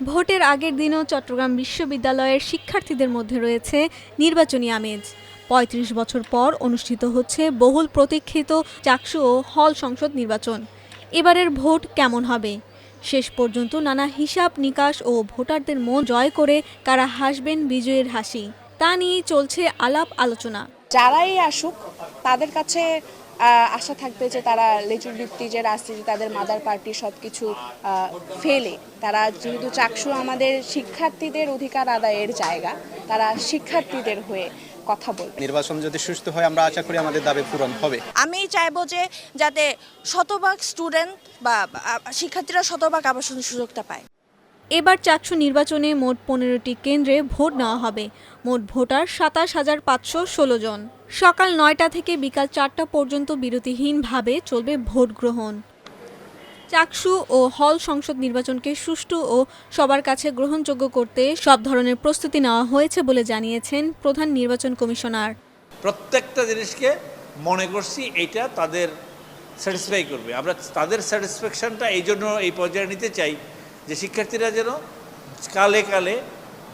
ভোটের আগের দিনও চট্টগ্রাম বিশ্ববিদ্যালয়ের শিক্ষার্থীদের মধ্যে রয়েছে নির্বাচনী আমেজ। পঁয়ত্রিশ বছর পর অনুষ্ঠিত হচ্ছে বহুল প্রতীক্ষিত চাকসু ও হল সংসদ নির্বাচন। এবারের ভোট কেমন হবে? শেষ পর্যন্ত নানা হিসাব নিকাশ ও ভোটারদের মন জয় করে কারা হাসবেন বিজয়ের হাসি, তা নিয়েই চলছে আলাপ আলোচনা। যারাই আসুক, তাদের কাছে আশা থাকবে যে তারা লেজুর ভিত্তি যে রাজনীতি তাদের মাদার পার্টি সব কিছু ফেলে। তারা যেহেতু চাকসু আমাদের শিক্ষার্থীদের অধিকার আদায়ের জায়গা তারা শিক্ষার্থীদের হয়ে কথা বলবে। নির্বাচন যদি সুস্থ হয় আমরা আশা করি আমাদের দাবি পূরণ হবে। আমি চাইব যে যাতে শতভাগ স্টুডেন্ট বা শিক্ষার্থীরা শতভাগ আবাসন সুযোগটা পায়। এবার চাকসু নির্বাচনে মোট পনেরোটি কেন্দ্রে ভোট নেওয়া হবে। মোট ভোটার সাতাশ হাজার পাঁচশো ষোলো জন। সকাল নয়টা থেকে বিকাল চারটা পর্যন্ত বিরতিহীনভাবে চলবে ভোট গ্রহণ। চাকসু ও হল সংসদ নির্বাচনকে সুষ্ঠু ও সবার কাছে গ্রহণযোগ্য করতে সব ধরনের প্রস্তুতি নেওয়া হয়েছে বলে জানিয়েছেন প্রধান নির্বাচন কমিশনার। প্রত্যেকটা জিনিসকে মনে করছি এটা তাদের স্যাটিসফাই করবে। আমরা তাদের স্যাটিসফ্যাকশনটা এই জন্য এই পর্যায়ে নিতে চাই যে শিক্ষার্থীরা যেন কালে কালে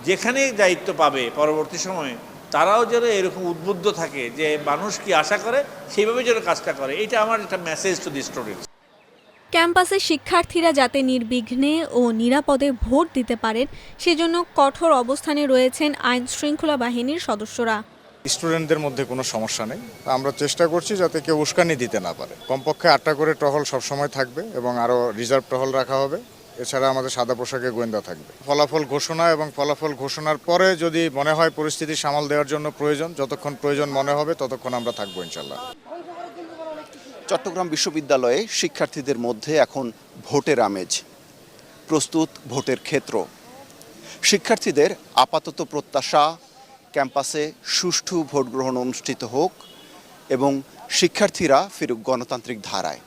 যেখানেই দায়িত্ব পাবে পরবর্তী সময়ে তারাও যেন এরকম উদ্বুদ্ধ থাকে যে মানুষ কি আশা করে সেইভাবে যেন কাজটা করে। এটা আমার একটা মেসেজ টু দি স্টুডেন্টস ক্যাম্পাসে শিক্ষার্থীরা যাতে নির্বিঘ্নে ও নিরাপদে ভোট দিতে পারেন সেজন্য কঠোর অবস্থানে রয়েছেন আইন শৃঙ্খলা বাহিনীর সদস্যরা। স্টুডেন্টদের মধ্যে কোনো সমস্যা নেই। আমরা চেষ্টা করছি যাতে কেউ উস্কানি দিতে না পারে। কমপক্ষে আটটা করে টহল সবসময় থাকবে এবং আরও রিজার্ভ টহল রাখা হবে। এছাড়া আমাদের সাদা পোশাকে গোয়েন্দা থাকবে। ফলাফল ঘোষণা এবং ফলাফল ঘোষণার পরে যদি মনে হয় পরিস্থিতি সামাল দেওয়ার জন্য প্রয়োজন, যতক্ষণ প্রয়োজন মনে হবে, ততক্ষণ আমরা থাকব ইনশাল্লাহ চট্টগ্রাম বিশ্ববিদ্যালয়ে শিক্ষার্থীদের মধ্যে এখন ভোটের আমেজ, প্রস্তুত ভোটের ক্ষেত্র। শিক্ষার্থীদের আপাতত প্রত্যাশা, ক্যাম্পাসে সুষ্ঠু ভোট গ্রহণ অনুষ্ঠিত হোক এবং শিক্ষার্থীরা ফিরুক গণতান্ত্রিক ধারায়।